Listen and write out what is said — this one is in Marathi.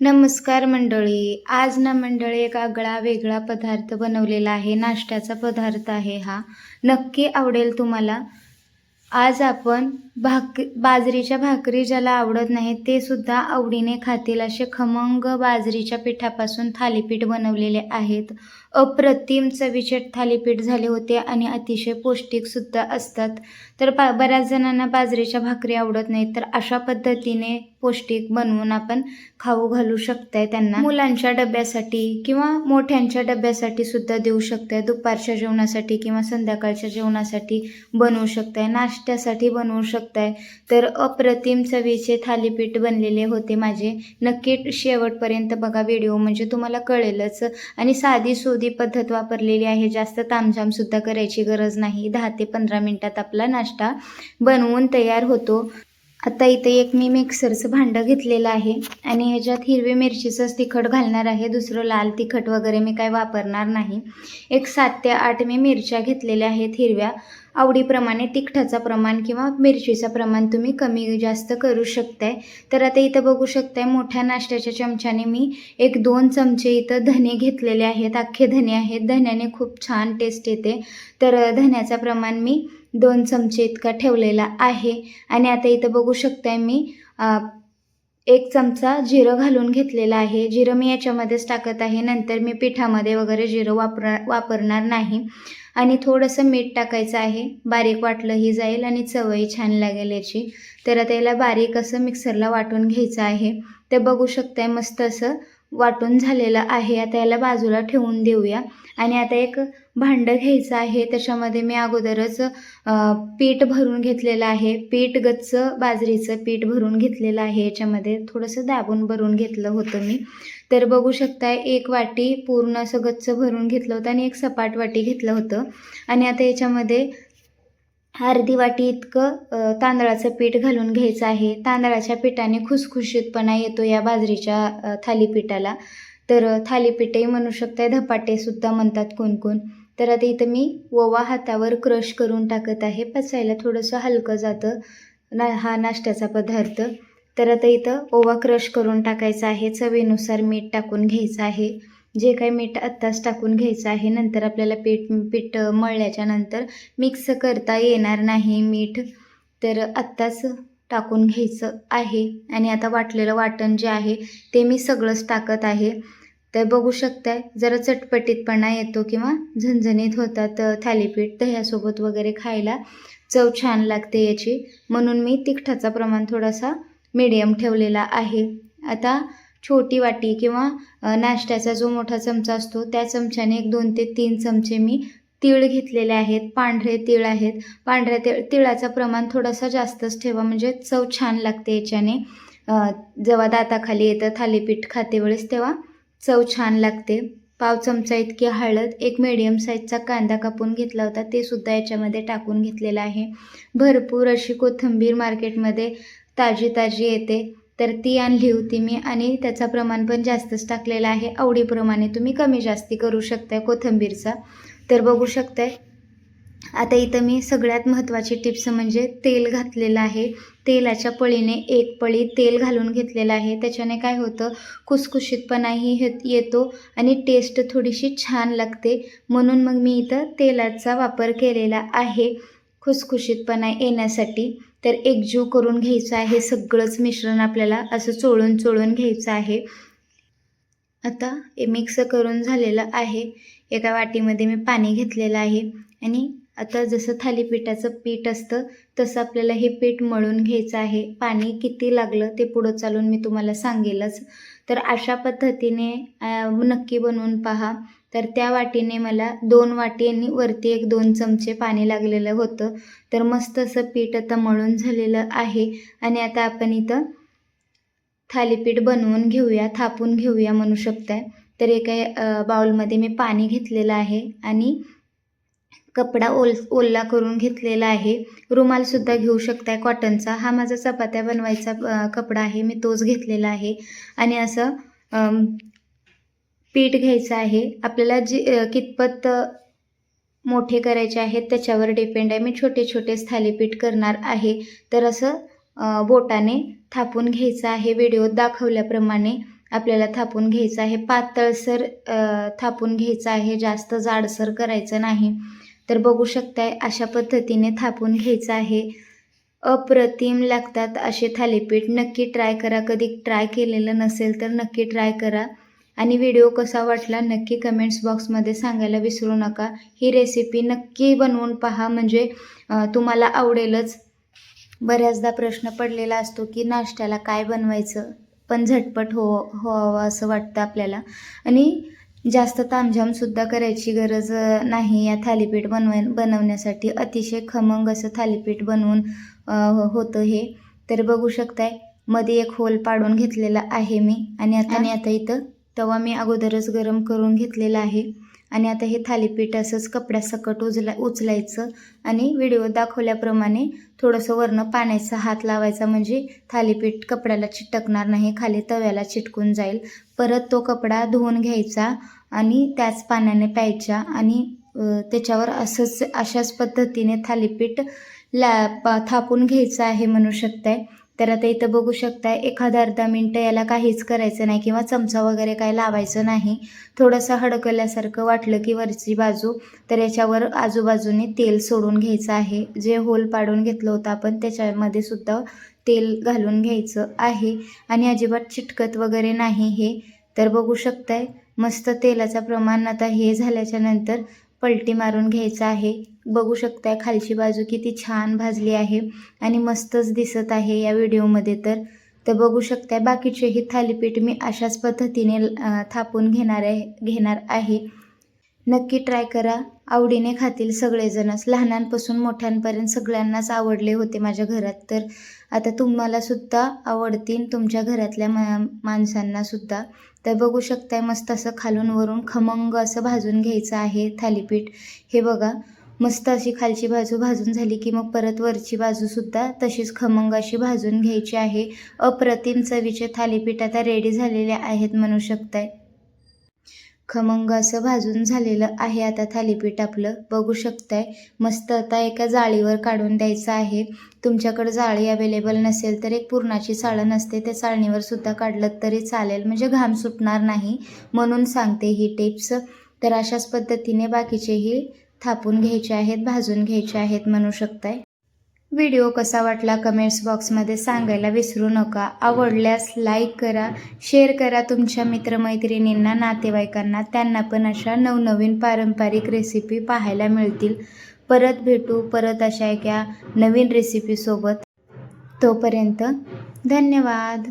नमस्कार मंडळी. आज ना मंडळी एक आगळा वेगळा पदार्थ बनवलेला आहे. नाश्त्याचा पदार्थ आहे हा. नक्की आवडेल तुम्हाला? आज आपण भाक बाजरीच्या भाकरी ज्याला आवडत नाही ते सुद्धा आवडीने खातील असे खमंग बाजरीच्या पिठापासून थालीपीठ बनवलेले आहेत. अप्रतिम चवीचे थालीपीठ झाले होते आणि अतिशय पौष्टिकसुद्धा असतात. तर बा बऱ्याच जणांना बाजरीच्या भाकरी आवडत नाहीत तर अशा पद्धतीने पौष्टिक बनवून आपण खाऊ घालू शकताय त्यांना. मुलांच्या डब्यासाठी किंवा मोठ्यांच्या डब्यासाठी सुद्धा देऊ शकताय. दुपारच्या जेवणासाठी किंवा संध्याकाळच्या जेवणासाठी बनवू शकताय. नाश्त्यासाठी बनवू शकताय. तर अप्रतिम चवीचे थालीपीठ बनलेले होते माझे. नक्की शेवटपर्यंत बघा व्हिडिओ म्हणजे तुम्हाला कळेलच. आणि साधी सोधी पद्धत वापरलेली आहे. जास्त तामझामसुद्धा करायची गरज नाही. दहा ते पंधरा मिनटात आपला नाश्ता बनवून तयार होतो. आता इथे एक मी मिक्सरचं भांडं घेतलेलं आहे आणि ह्याच्यात हिरवी मिरचीचंच तिखट घालणार आहे. दुसरं लाल तिखट वगैरे मी काय वापरणार नाही. एक सात ते आठ मी मिरच्या घेतलेल्या आहेत हिरव्या. आवडीप्रमाणे तिखटाचं प्रमाण किंवा मिरचीचं प्रमाण तुम्ही कमी जास्त करू शकताय. तर आता इथं बघू शकताय मोठ्या नाश्त्याच्या चमच्याने मी एक दोन चमचे इथं धने घेतलेले आहेत. अख्खे धने आहेत. धन्याने खूप छान टेस्ट येते. तर धन्याचं प्रमाण मी दोन चमचे इतका ठेवलेला आहे. आणि आता इथं बघू शकताय मी एक चमचा जिरं घालून घेतलेला आहे. जिरं मी याच्यामध्येच टाकत आहे. नंतर मी पिठामध्ये वगैरे जिरं वापरा वापरणार नाही. आणि थोडंसं मीठ टाकायचं आहे. बारीक वाटलंही जाईल आणि चवही छान लागेल याची. तर आता याला बारीक असं मिक्सरला वाटून घ्यायचं आहे. ते बघू शकताय मस्त असं वाटून झालेलं आहे. आता याला बाजूला ठेवून देऊया. आणि आता एक भांडं घ्यायचं आहे. त्याच्यामध्ये मी अगोदरच पीठ भरून घेतलेलं आहे. पीठ गच्च बाजरीचं पीठ भरून घेतलेलं आहे. याच्यामध्ये थोडंसं दाबून भरून घेतलं होतं मी. तर बघू शकताय एक वाटी पूर्ण असं गच्च भरून घेतलं होतं आणि एक सपाट वाटी घेतलं होतं. आणि आता याच्यामध्ये अर्धी वाटी इतकं तांदळाचं पीठ घालून घ्यायचं आहे. तांदळाच्या पिठाने खुसखुशीतपणा येतो या बाजरीच्या थालीपीठाला. तर थालीपीठही म्हणू शकताय धपाटेसुद्धा म्हणतात कोण कोण तर आता इथं मी ओवा हातावर क्रश करून टाकत आहे. पचायला थोडंसं हलकं जातं. ना हा नाश्त्याचा पदार्थ. तर आता इथं ओवा क्रश करून टाकायचा आहे. चवीनुसार मीठ टाकून घ्यायचं आहे. जे काही मीठ आत्ताच टाकून घ्यायचं आहे नंतर आपल्याला पीठ पीठ मळल्याच्या नंतर मिक्स करता येणार नाही मीठ. तर आत्ताच टाकून घ्यायचं आहे. आणि आता वाटलेलं वाटण जे आहे ते मी सगळंच टाकत आहे. तर बघू शकताय जरा चटपटीतपणा येतो किंवा झणझणीत होतात थालीपीठ दह्यासोबत वगैरे खायला. चव छान लागते याची. म्हणून मी तिखटाचा प्रमाण थोडासा मीडियम ठेवलेला आहे. आता छोटी वाटी किंवा नाश्त्याचा जो मोठा चमचा असतो त्या चमच्याने एक दोन ते तीन चमचे मी तीळ घेतलेले आहेत. पांढरे तीळ आहेत. पांढऱ्या तिळ तिळाचं प्रमाण थोडासा जास्तच ठेवा म्हणजे चव छान लागते याच्याने. जेव्हा दाताखाली येतं थालीपीठ खाते वेळेस तेव्हा चव छान लागते. पाव चमचा इतकी हळद एक मिडियम साईजचा कांदा कापून घेतला होता ते सुद्धा याच्यामध्ये टाकून घेतलेला आहे. भरपूर अशी कोथिंबीर मार्केटमध्ये ताजी ताजी येते. तर ती आणली होती मी आणि त्याचा प्रमाण पण जास्तच टाकलेला आहे. आवडीप्रमाणे तुम्ही कमी जास्ती करू शकताय कोथिंबीरचा. तर बघू शकताय. आता इथं मी सगळ्यात महत्त्वाची टिप्स म्हणजे तेल घातलेलं आहे. तेलाच्या पळीने एक पळी तेल घालून घेतलेलं आहे. त्याच्याने काय होतं? कुसकुशीतपणाही हे येतो आणि टेस्ट थोडीशी छान लागते. म्हणून मग मी इथं तेलाचा वापर केलेला आहे खुसखुशीतपणा येण्यासाठी. तर एकजीव करून घ्यायचं आहे सगळंच मिश्रण आपल्याला असं चोळून चोळून घ्यायचं आहे. आता मिक्स करून झालेलं आहे. एका वाटीमध्ये मी पाणी घेतलेलं आहे आणि आता जसं थालीपीठाचं पीठ असतं तसं आपल्याला हे पीठ मळून घ्यायचं आहे. पाणी किती लागलं ते पुढं चालून मी तुम्हाला सांगेलच. तर अशा पद्धतीने नक्की बनवून पहा. तर त्या वाटीने मला दोन वाटी आणि वरती एक दोन चमचे पाणी लागलेलं होतं. तर मस्त असं पीठ आता मळून झालेलं आहे. आणि आता आपण इथं थालीपीठ बनवून घेऊया थापून घेऊया म्हणू शकताय. तर एका बाउलमध्ये मी पाणी घेतलेलं आहे आणि कपडा ओल ओला करून घेतलेला आहे. रुमालसुद्धा घेऊ शकताय. कॉटनचा हा माझा चपात्या बनवायचा कपडा आहे. मी तोच घेतलेला आहे. आणि असं पीठ घ्यायचं आहे. आपल्याला जी कितपत मोठे करायचे आहेत त्याच्यावर डिपेंड आहे. मी छोटे छोटेच थालीपीठ करणार आहे. तर असं बोटाने थापून घ्यायचं आहे. व्हिडिओत दाखवल्याप्रमाणे आपल्याला थापून घ्यायचं आहे. पातळसर थापून घ्यायचं आहे. जास्त जाडसर करायचं नाही. तर बघू शकताय अशा पद्धतीने थापून घ्यायचं आहे. अप्रतिम लागतात असे थालीपीठ. नक्की ट्राय करा. कधी ट्राय केलेलं नसेल तर नक्की ट्राय करा. आणि व्हिडिओ कसा वाटला नक्की कमेंट्स बॉक्समध्ये सांगायला विसरू नका. ही रेसिपी नक्की बनवून पहा. म्हणजे तुम्हाला आवडेलच. बऱ्याचदा प्रश्न पडलेला असतो की नाश्त्याला काय बनवायचं? पण झटपट हो व्हावं असं वाटतं आपल्याला. आणि जास्त तामझामसुद्धा करायची गरज नाही या थालीपीठ बनवाय बनवण्यासाठी. अतिशय खमंग असं थालीपीठ बनवून होतं हे. तर बघू शकताय. मध्ये एक होल पाडून घेतलेला आहे मी. आणि आता? आणि आता इथं? तवा मी अगोदरच गरम करून घेतलेला आहे. आणि आता हे थालीपीठ असंच कपड्यासकट उचला उचलायचं आणि व्हिडिओ दाखवल्याप्रमाणे थोडंसं वरनं पाण्याचा हात लावायचा म्हणजे थालीपीठ कपड्याला चिटकणार नाही खाली तव्याला चिटकून जाईल. परत तो कपडा धुवून घ्यायचा आणि त्याच पाण्याने प्यायच्या आणि त्याच्यावर असंच अशाच पद्धतीने थालीपीठ ला पा थापून घ्यायचं आहे म्हणू शकताय. तर आता इथं बघू शकताय एखादा अर्धा मिनटं याला काहीच करायचं नाही किंवा चमचा वगैरे काय लावायचं नाही. थोडंसं हडकल्यासारखं वाटलं की वरची बाजू तर याच्यावर आजूबाजूने तेल सोडून घ्यायचं आहे. जे होल पाडून घेतलं होतं आपण त्याच्यामध्ये सुद्धा तेल घालून घ्यायचं आहे. आणि अजिबात चिटकत वगैरे नाही हे. तर बघू शकताय मस्त तेलाचं प्रमाण आता हे झाल्याच्यानंतर पलटी मारून घ्यायचं आहे. बघू शकताय खालची बाजू किती छान भाजली आहे आणि मस्तच दिसत आहे या व्हिडिओमध्ये तर. तर बघू शकताय बाकीचेही थालीपीठ मी अशाच पद्धतीने थापून घेणार आहे घेणार आहे. नक्की ट्राय करा. आवडीने खातील सगळेजणच. लहानांपासून मोठ्यांपर्यंत सगळ्यांनाच आवडले होते माझ्या घरात. तर आता तुम्हाला सुद्धा आवडतील तुमच्या घरातल्या मा माणसांनासुद्धा तर बघू शकताय मस्त असं खालून वरून खमंग असं भाजून घ्यायचं आहे थालीपीठ. हे बघा मस्त अशी खालची बाजू भाजून झाली की मग परत वरची बाजूसुद्धा तशीच खमंग अशी भाजून घ्यायची आहे. अप्रतिम चवीचे थालीपीठ आता रेडी झालेले आहेत म्हणू शकताय. खमंग असं भाजून झालेलं आहे. आता थालीपीठ आपलं बघू शकताय. मस्त आता एका जाळीवर काढून द्यायचं आहे. तुमच्याकडे जाळी अवेलेबल नसेल तर एक पुरणाची साळण असते. त्या चाळणीवर सुद्धा काढलं तरी चालेल. म्हणजे घाम सुटणार नाही. म्हणून सांगते ही टिप्स तर अशाच पद्धतीने बाकीचेही थापून घ्यायचे आहेत भाजून घ्यायचे आहेत म्हणू शकताय. व्हिडिओ कसा वाटला कमेंट्स बॉक्समध्ये सांगायला विसरू नका. आवडल्यास लाईक करा शेअर करा तुमच्या मित्रमैत्रिणींना नातेवाईकांना. त्यांना पण अशा नवनवीन पारंपरिक रेसिपी पाहायला मिळतील. परत भेटू परत अशा एका नवीन रेसिपीसोबत तोपर्यंत धन्यवाद.